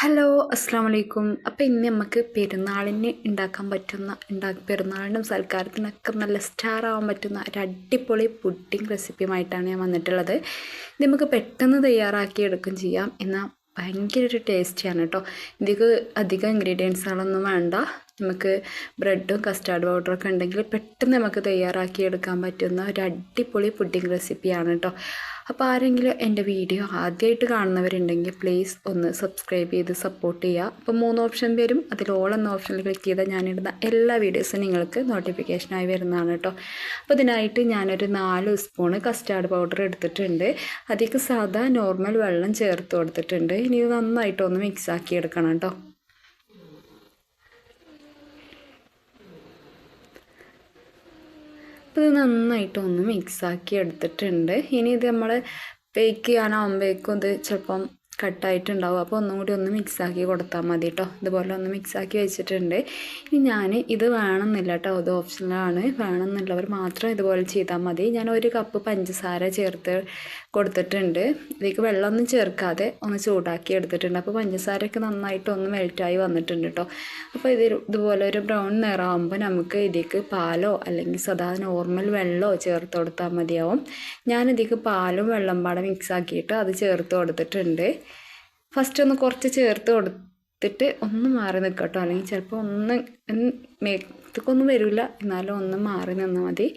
Hello അസ്സാം വലൈക്കും അപ്പോൾ ഇന്ന് നമുക്ക് പെരുന്നാളിന് ഉണ്ടാക്കാൻ പറ്റുന്ന ഉണ്ടാ പെരുന്നാളിനും സൽക്കാരത്തിനൊക്കെ നല്ല സ്റ്റാർ ആവാൻ പറ്റുന്ന ഒരു അടിപൊളി പുഡിംഗ് റെസിപ്പിയുമായിട്ടാണ് ഞാൻ വന്നിട്ടുള്ളത്. ഇത് നമുക്ക് പെട്ടെന്ന് തയ്യാറാക്കി എടുക്കുകയും ചെയ്യാം. എന്നാൽ ഭയങ്കര ഒരു ടേസ്റ്റിയാണ് കേട്ടോ ഇതിക്ക് അധികം ഇൻഗ്രീഡിയൻസുകളൊന്നും വേണ്ട. നമുക്ക് ബ്രെഡും കസ്റ്റാർഡ് പൗഡറൊക്കെ ഉണ്ടെങ്കിൽ പെട്ടെന്ന് നമുക്ക് തയ്യാറാക്കി എടുക്കാൻ പറ്റുന്ന ഒരു അടിപൊളി പുഡിംഗ് റെസിപ്പിയാണ് കേട്ടോ. അപ്പോൾ ആരെങ്കിലും എന്റെ വീഡിയോ ആദ്യമായിട്ട് കാണുന്നവരുണ്ടെങ്കിൽ പ്ലീസ് ഒന്ന് സബ്സ്ക്രൈബ് ചെയ്ത് സപ്പോർട്ട് ചെയ്യുക. അപ്പോൾ മൂന്ന് ഓപ്ഷൻ വരും. അതിൽ ഓൾ എന്ന ഓപ്ഷനിൽ ക്ലിക്ക് ചെയ്താൽ ഞാനിടുന്ന എല്ലാ വീഡിയോസും നിങ്ങൾക്ക് നോട്ടിഫിക്കേഷനായി വരുന്നതാണ് കേട്ടോ. അപ്പോൾ ഇതിനായിട്ട് ഞാനൊരു നാല് സ്പൂണ് കസ്റ്റാർഡ് പൗഡർ എടുത്തിട്ടുണ്ട്. അതിലേക്ക് സാധാ നോർമൽ വെള്ളം ചേർത്ത് കൊടുത്തിട്ടുണ്ട്. ഇനി ഇത് നന്നായിട്ടൊന്ന് മിക്സാക്കി എടുക്കണം കേട്ടോ. അപ്പോൾ ഇത് നന്നായിട്ട് ഒന്ന് മിക്സാക്കി എടുത്തിട്ടുണ്ട്. ഇനി ഇത് നമ്മൾ ബേക്ക് ചെയ്യാനാകുമ്പോഴേക്കും ഇത് ചിലപ്പം കട്ടായിട്ടുണ്ടാവും. അപ്പോൾ ഒന്നും കൂടി ഒന്ന് മിക്സാക്കി കൊടുത്താൽ മതി കേട്ടോ ഇതുപോലെ ഒന്ന് മിക്സാക്കി വെച്ചിട്ടുണ്ട്. ഇനി ഞാൻ ഇത് വേണമെന്നില്ല കേട്ടോ ഇത് ഓപ്ഷനിലാണ് വേണമെന്നുള്ളവർ മാത്രം ഇതുപോലെ ചെയ്താൽ മതി. ഞാൻ ഒരു കപ്പ് പഞ്ചസാര ചേർത്ത് കൊടുത്തിട്ടുണ്ട്. ഇതിലേക്ക് വെള്ളമൊന്നും ചേർക്കാതെ ഒന്ന് ചൂടാക്കി എടുത്തിട്ടുണ്ട്. അപ്പോൾ പഞ്ചസാരയൊക്കെ നന്നായിട്ട് ഒന്ന് മെൽറ്റായി വന്നിട്ടുണ്ട് കേട്ടോ അപ്പോൾ ഇത് ഇതുപോലെ ഒരു ബ്രൗൺ നിറമാകുമ്പോൾ നമുക്ക് ഇതിലേക്ക് പാലോ അല്ലെങ്കിൽ സദാ നോർമൽ വെള്ളമോ ചേർത്ത് കൊടുത്താൽ മതിയാവും. ഞാനിതിലേക്ക് പാലും വെള്ളം പാടെ മിക്സാക്കിയിട്ട് അത് ചേർത്ത് കൊടുത്തിട്ടുണ്ട്. ഫസ്റ്റ് ഒന്ന് കുറച്ച് ചേർത്ത് കൊടുത്തിട്ട് ഒന്ന് മാറി നിൽക്കട്ടോ. അല്ലെങ്കിൽ ചിലപ്പോൾ ഒന്ന് മേത്തേക്കൊന്നും വരില്ല. എന്നാലും ഒന്ന് മാറി നിന്നാൽ മതി.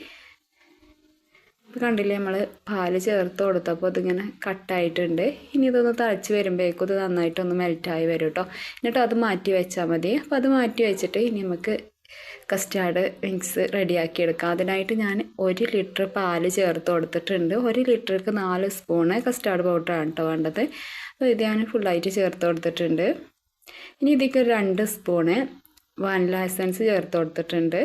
ഇപ്പോൾ കണ്ടില്ലേ നമ്മൾ പാൽ ചേർത്ത് കൊടുത്തപ്പോൾ അതിങ്ങനെ കട്ടായിട്ടുണ്ട്. ഇനി ഇതൊന്ന് തിളച്ച് വരുമ്പോഴേക്കും ഇത് നന്നായിട്ടൊന്ന് മെൽറ്റായി വരും കേട്ടോ എന്നിട്ട് അത് മാറ്റി വെച്ചാൽ മതി. അപ്പോൾ അത് മാറ്റി വെച്ചിട്ട് ഇനി നമുക്ക് കസ്റ്റാർഡ് മിക്സ് റെഡിയാക്കി എടുക്കാം അതിനായിട്ട് ഞാൻ ഒരു ലിറ്റർ പാൽ ചേർത്ത് കൊടുത്തിട്ടുണ്ട്. ഒരു ലിറ്ററിക്ക് നാല് സ്പൂണ് കസ്റ്റാർഡ് പൗഡറാണ് കേട്ടോ വേണ്ടത്. അപ്പോൾ ഇത് ഞാൻ ഫുള്ളായിട്ട് ചേർത്ത് കൊടുത്തിട്ടുണ്ട്. ഇനി ഇതിലേക്ക് രണ്ട് സ്പൂണ് വാനില എസൻസ് ചേർത്ത് കൊടുത്തിട്ടുണ്ട്.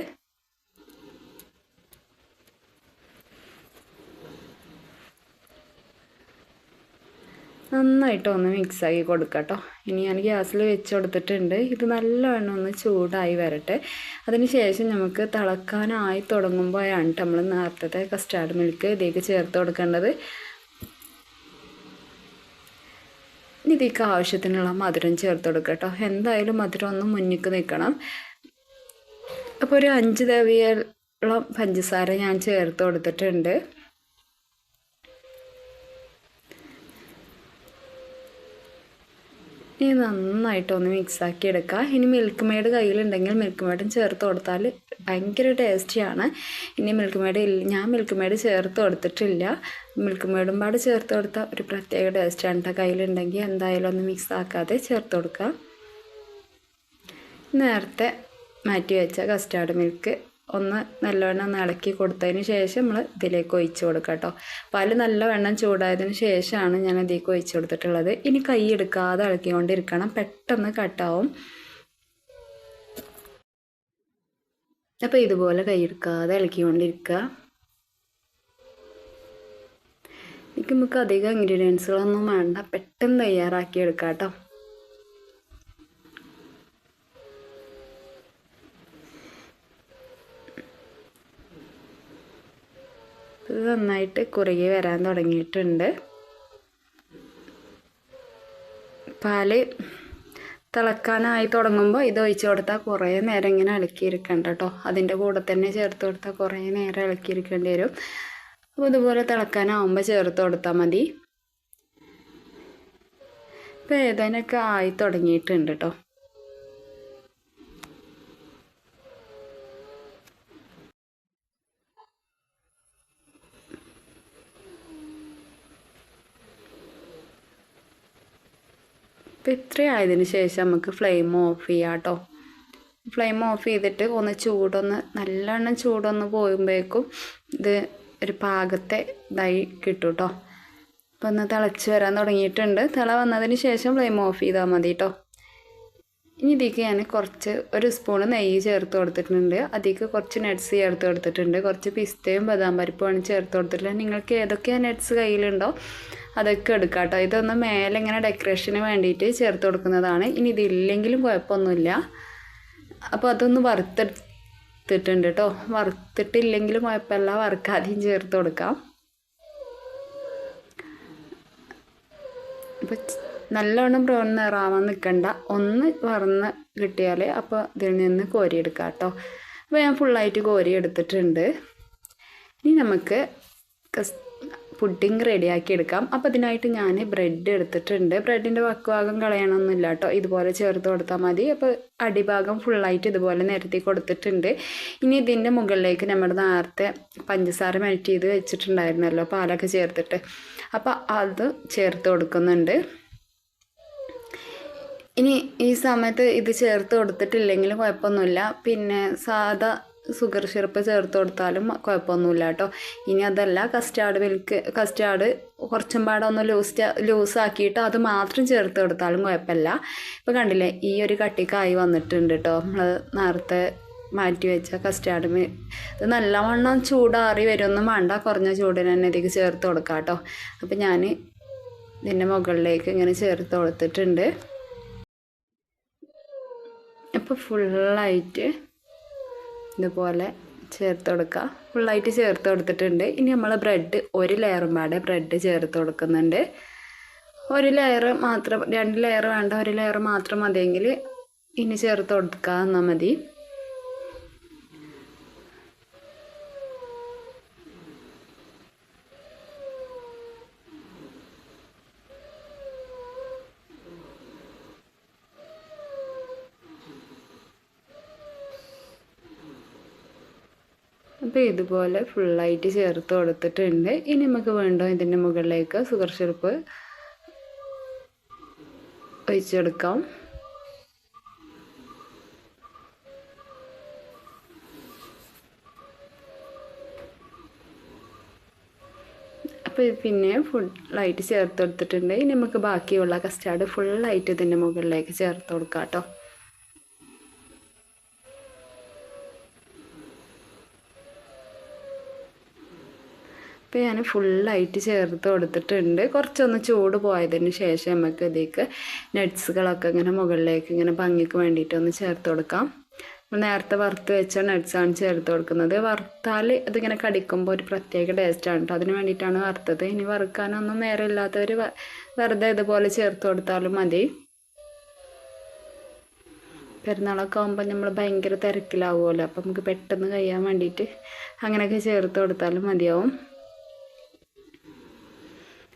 നന്നായിട്ട് ഒന്ന് മിക്സാക്കി കൊടുക്കുക കേട്ടോ. ഇനി ഞാൻ ഗ്യാസിൽ വെച്ച് കൊടുത്തിട്ടുണ്ട്. ഇത് നല്ലവണ്ണം ഒന്ന് ചൂടായി വരട്ടെ. അതിനുശേഷം നമുക്ക് തിളക്കാനായി തുടങ്ങുമ്പോഴാണ് നമ്മൾ നേരത്തെ കസ്റ്റാർഡ് മിൽക്ക് ഇതിലേക്ക് ചേർത്ത് കൊടുക്കേണ്ടത്. ഇതിലേക്ക് ആവശ്യത്തിനുള്ള മധുരം ചേർത്ത് കൊടുക്കുക കേട്ടോ എന്തായാലും മധുരം ഒന്ന് മുന്നിക്ക് നിൽക്കണം. അപ്പോൾ ഒരു അഞ്ച് തവിയോളം പഞ്ചസാര ഞാൻ ചേർത്ത് കൊടുത്തിട്ടുണ്ട്. ഇനി നന്നായിട്ടൊന്ന് മിക്സാക്കി എടുക്കുക ഇനി മിൽക്ക് മെയ്ഡ് കയ്യിലുണ്ടെങ്കിൽ മിൽക്ക് മെയ്ഡും ചേർത്ത് കൊടുത്താൽ ഭയങ്കര ടേസ്റ്റിയാണ്. ഇനി മിൽക്ക് മെയ്ഡ് ഞാൻ മിൽക്ക് മെയ്ഡ് ചേർത്ത് കൊടുത്തിട്ടില്ല. മിൽക്ക് മെയ്ഡും പാട് ചേർത്ത് കൊടുത്താൽ ഒരു പ്രത്യേക ടേസ്റ്റാണ് കേട്ടോ കയ്യിലുണ്ടെങ്കിൽ എന്തായാലും ഒന്ന് മിക്സ് ആക്കാതെ ചേർത്ത് കൊടുക്കുക നേരത്തെ മാറ്റി വെച്ച കസ്റ്റാർഡ് മിൽക്ക് ഒന്ന് നല്ലവണ്ണം ഒന്ന് ഇളക്കി കൊടുത്തതിന് ശേഷം നമ്മൾ ഇതിലേക്ക് ഒഴിച്ച് കൊടുക്കുക കേട്ടോ. പാൽ നല്ലവണ്ണം ചൂടായതിന് ശേഷമാണ് ഞാൻ ഇതിലേക്ക് ഒഴിച്ച് കൊടുത്തിട്ടുള്ളത്. ഇനി കൈ എടുക്കാതെ ഇളക്കിക്കൊണ്ടിരിക്കണം. പെട്ടെന്ന് കട്ടാവും. അപ്പോൾ ഇതുപോലെ കൈ എടുക്കാതെ ഇളക്കിക്കൊണ്ടിരിക്കുക. എനിക്ക് നമുക്ക് അധികം ഇൻഗ്രീഡിയൻസുകളൊന്നും വേണ്ട. പെട്ടെന്ന് തയ്യാറാക്കി എടുക്കാം കേട്ടോ. നന്നായിട്ട് കുറുകി വരാൻ തുടങ്ങിയിട്ടുണ്ട്. പാൽ തിളക്കാനായി തുടങ്ങുമ്പോൾ ഇത് ഒഴിച്ച് കൊടുത്താൽ കുറേ നേരം ഇങ്ങനെ ഇളക്കിയിരിക്കണ്ട കേട്ടോ അതിന്റെ കൂടെ തന്നെ ചേർത്ത് കൊടുത്താൽ കുറേ നേരം ഇളക്കിയിരിക്കേണ്ടി വരും. അപ്പോൾ ഇതുപോലെ തിളക്കാനാവുമ്പോൾ ചേർത്ത് കൊടുത്താൽ മതി. ഏതാനൊക്കെ ആയി തുടങ്ങിയിട്ടുണ്ട് കേട്ടോ അപ്പോൾ ഇത്രയായതിന് ശേഷം നമുക്ക് ഫ്ലെയിം ഓഫ് ചെയ്യാം കേട്ടോ ഫ്ലെയിം ഓഫ് ചെയ്തിട്ട് ഒന്ന് ചൂടൊന്ന് നല്ലവണ്ണം ചൂടൊന്ന് പോകുമ്പോഴേക്കും ഇത് ഒരു പാകത്തെ ഇതായി കിട്ടും കേട്ടോ അപ്പോൾ ഒന്ന് തിളച്ച് വരാൻ തുടങ്ങിയിട്ടുണ്ട്. തിള വന്നതിന് ശേഷം ഫ്ലെയിം ഓഫ് ചെയ്താൽ മതി കേട്ടോ ഇനി ഇതിലേക്ക് ഞാൻ കുറച്ച് ഒരു സ്പൂണ് നെയ്യ് ചേർത്ത് കൊടുത്തിട്ടുണ്ട്. അതിലേക്ക് കുറച്ച് നട്ട്സ് ചേർത്ത് കൊടുത്തിട്ടുണ്ട്. കുറച്ച് പിസ്തയും ബദാം പരിപ്പുമാണ് ചേർത്ത് കൊടുത്തിട്ടുള്ളത്. നിങ്ങൾക്ക് ഏതൊക്കെയാണ് നട്ട്സ് കയ്യിലുണ്ടോ? അതൊക്കെ എടുക്കാം കേട്ടോ ഇതൊന്ന് മേലെ ഇങ്ങനെ ഡെക്കറേഷന് വേണ്ടിയിട്ട് ചേർത്ത് കൊടുക്കുന്നതാണ്. ഇനി ഇതില്ലെങ്കിലും കുഴപ്പമൊന്നുമില്ല. അപ്പോൾ അതൊന്ന് വറുത്തെടുത്തിട്ടുണ്ട് കേട്ടോ വറുത്തിട്ടില്ലെങ്കിലും കുഴപ്പമില്ല. വറുക്കാതെയും ചേർത്ത് കൊടുക്കാം. അപ്പോൾ നല്ലോണം ബ്രൗൺ നിറാവാൻ നിൽക്കണ്ട ഒന്ന് വറന്ന് കിട്ടിയാൽ അപ്പോൾ ഇതിൽ നിന്ന് കോരിയെടുക്കാം കേട്ടോ അപ്പോൾ ഞാൻ ഫുള്ളായിട്ട് കോരി എടുത്തിട്ടുണ്ട് ഇനി നമുക്ക് കസ് പുഡിങ് റെഡിയാക്കി എടുക്കാം. അപ്പോൾ അതിനായിട്ട് ഞാൻ ബ്രെഡ് എടുത്തിട്ടുണ്ട്. ബ്രെഡിന്റെ വക്കുഭാഗം കളയണമെന്നില്ല കേട്ടോ. ഇതുപോലെ ചേർത്ത് കൊടുത്താൽ മതി. അപ്പോൾ അടിഭാഗം ഫുള്ളായിട്ട് ഇതുപോലെ നിരത്തി കൊടുത്തിട്ടുണ്ട്. ഇനി ഇതിന്റെ മുകളിലേക്ക് നമ്മൾ നേരത്തെ പഞ്ചസാര മെൽറ്റ് ചെയ്ത് വെച്ചിട്ടുണ്ടായിരുന്നല്ലോ പാലൊക്കെ ചേർത്തിട്ട്. അപ്പോൾ അത് ചേർത്ത് കൊടുക്കുന്നുണ്ട്. ഇനി ഈ സമയത്ത് ഇത് ചേർത്ത് കൊടുത്തിട്ടില്ലെങ്കിലും കുഴപ്പമൊന്നുമില്ല. പിന്നെ സാധാ ഷുഗർ സിറപ്പ് ചേർത്ത് കൊടുത്താലും കുഴപ്പമൊന്നുമില്ല കേട്ടോ. ഇനി അതല്ല കസ്റ്റാർഡ് മിൽക്ക് കസ്റ്റാർഡ് കുറച്ചും പാടെ ഒന്ന് ലൂസ് ലൂസാക്കിയിട്ട് അത് മാത്രം ചേർത്ത് കൊടുത്താലും കുഴപ്പമില്ല. ഇപ്പോൾ കണ്ടില്ലേ ഈ ഒരു കട്ടിക്കായി വന്നിട്ടുണ്ട് കേട്ടോ. നമ്മൾ നേരത്തെ മാറ്റി വെച്ച കസ്റ്റാർഡ് മിൽ ഇത് നല്ലവണ്ണം ചൂടാറി വരുമൊന്നും വേണ്ട. കുറഞ്ഞ ചൂടിന് തന്നെ ഇതിലേക്ക് ചേർത്ത് കൊടുക്കാം കേട്ടോ. അപ്പോൾ ഞാൻ ഇതിന്റെ മുകളിലേക്ക് ഇങ്ങനെ ചേർത്ത് കൊടുത്തിട്ടുണ്ട്. അപ്പോൾ ഫുള്ളായിട്ട് ഇതുപോലെ ചേർത്ത് കൊടുക്കുക. ഫുള്ളായിട്ട് ചേർത്ത് കൊടുത്തിട്ടുണ്ട്. ഇനി നമ്മൾ ബ്രെഡ് ഒരു ലെയറും പാടെ ബ്രെഡ് ചേർത്ത് കൊടുക്കുന്നുണ്ട്. ഒരു ലെയർ മാത്രം രണ്ട് ലെയർ വേണ്ട ഒരു ലെയർ മാത്രം മതിയെങ്കിൽ ഇനി ചേർത്ത് കൊടുക്കുക എന്നാൽ മതി. അപ്പോൾ ഇതുപോലെ ഫുള്ളായിട്ട് ചേർത്ത് കൊടുത്തിട്ടുണ്ട്. ഇനി നമുക്ക് വേണ്ടോ ഇതിന്റെ മുകളിലേക്ക് സുഗർ സിറപ്പ് ഒഴിച്ചെടുക്കാം. അപ്പോൾ പിന്നെ ഫുള്ളായിട്ട് ചേർത്ത് കൊടുത്തിട്ടുണ്ട് ഇനി നമുക്ക് ബാക്കിയുള്ള കസ്റ്റാർഡ് ഫുള്ളായിട്ട് ഇതിന്റെ മുകളിലേക്ക് ചേർത്ത് കൊടുക്കാം കേട്ടോ. ഇപ്പോൾ ഞാൻ ഫുള്ളായിട്ട് ചേർത്ത് കൊടുത്തിട്ടുണ്ട്. കുറച്ചൊന്ന് ചൂട് പോയതിന് ശേഷം നമുക്ക് ഇതിലേക്ക് നട്ട്സുകളൊക്കെ ഇങ്ങനെ മുകളിലേക്ക് ഇങ്ങനെ ഭംഗിക്ക് വേണ്ടിയിട്ടൊന്ന് ചേർത്ത് കൊടുക്കാം. നേരത്തെ വറുത്ത് വെച്ച നട്ട്സാണ് ചേർത്ത് കൊടുക്കുന്നത്. വറുത്താൽ അതിങ്ങനെ കടിക്കുമ്പോൾ ഒരു പ്രത്യേക ടേസ്റ്റാണ് കേട്ടോ അതിന് വേണ്ടിയിട്ടാണ് വറുത്തത്. ഇനി വറുക്കാനൊന്നും നേരം ഇല്ലാത്തവർ വെറുതെ ഇതുപോലെ ചേർത്ത് കൊടുത്താലും മതി. പെരുന്നാളൊക്കെ ആകുമ്പോൾ നമ്മൾ ഭയങ്കര തിരക്കിലാവുമല്ലോ. അപ്പം നമുക്ക് പെട്ടെന്ന് കഴിയാൻ വേണ്ടിയിട്ട് അങ്ങനെയൊക്കെ ചേർത്ത് കൊടുത്താലും മതിയാവും.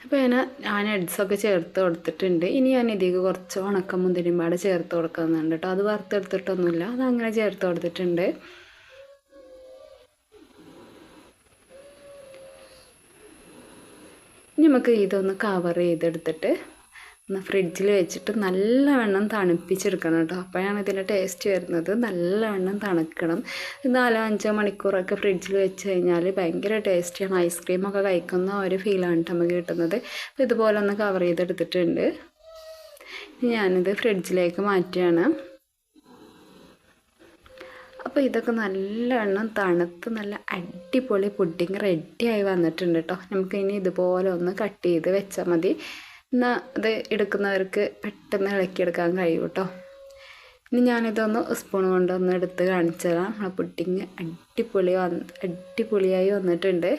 അപ്പോൾ ഞാൻ ഞാൻ എഡ്സൊക്കെ ചേർത്ത് കൊടുത്തിട്ടുണ്ട്. ഇനി ഞാൻ ഇതിലേക്ക് കുറച്ച് ഉണക്ക മുന്തിരിമ്പാട് ചേർത്ത് കൊടുക്കുന്നുണ്ട് കേട്ടോ അത് വറുത്തെടുത്തിട്ടൊന്നുമില്ല. അത് അങ്ങനെ ചേർത്ത് കൊടുത്തിട്ടുണ്ട്. നമുക്ക് ഇതൊന്ന് കവർ ചെയ്തെടുത്തിട്ട് ഫ്രിഡ്ജിൽ വെച്ചിട്ട് നല്ലവണ്ണം തണുപ്പിച്ചെടുക്കണം കേട്ടോ. അപ്പോഴാണ് ഇതിന്റെ ടേസ്റ്റ് വരുന്നത്. നല്ലവണ്ണം തണുക്കണം. നാലോ അഞ്ചോ മണിക്കൂറൊക്കെ ഫ്രിഡ്ജിൽ വെച്ച് കഴിഞ്ഞാൽ ഭയങ്കര ടേസ്റ്റിയാണ് ഐസ്ക്രീമൊക്കെ കഴിക്കുന്ന ഒരു ഫീലാണ് നമുക്ക് കിട്ടുന്നത്. അപ്പോൾ ഇതുപോലെ ഒന്ന് കവർ ചെയ്തെടുത്തിട്ടുണ്ട്. ഞാനിത് ഫ്രിഡ്ജിലേക്ക് മാറ്റുകയാണ്. അപ്പോൾ ഇതൊക്കെ നല്ലവണ്ണം തണുത്ത് നല്ല അടിപൊളി പുഡിങ് റെഡിയായി വന്നിട്ടുണ്ട് കേട്ടോ. നമുക്ക് ഇനി ഇതുപോലെ ഒന്ന് കട്ട് ചെയ്ത് വെച്ചാൽ മതി. എന്നാൽ അത് എടുക്കുന്നവർക്ക് പെട്ടെന്ന് ഇളക്കിയെടുക്കാൻ കഴിയും കേട്ടോ ഇനി ഞാനിതൊന്ന് സ്പൂൺ കൊണ്ടൊന്ന് എടുത്ത് കാണിച്ചു തരാം നമ്മളെ പുഡിങ് അടിപൊളി വന്ന് അടിപൊളിയായി വന്നിട്ടുണ്ട്.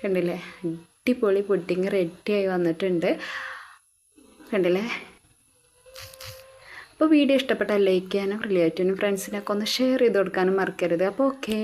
കണ്ടില്ലേ? അടിപൊളി പുഡിങ് റെഡിയായി വന്നിട്ടുണ്ട്. കണ്ടില്ലേ? അപ്പോൾ വീഡിയോ ഇഷ്ടപ്പെട്ടാൽ ലൈക്ക് ചെയ്യാനും റിലേറ്റീവിനും ഫ്രണ്ട്സിനൊക്കെ ഒന്ന് ഷെയർ ചെയ്ത് കൊടുക്കാനും മറക്കരുത്. അപ്പോൾ ഓക്കെ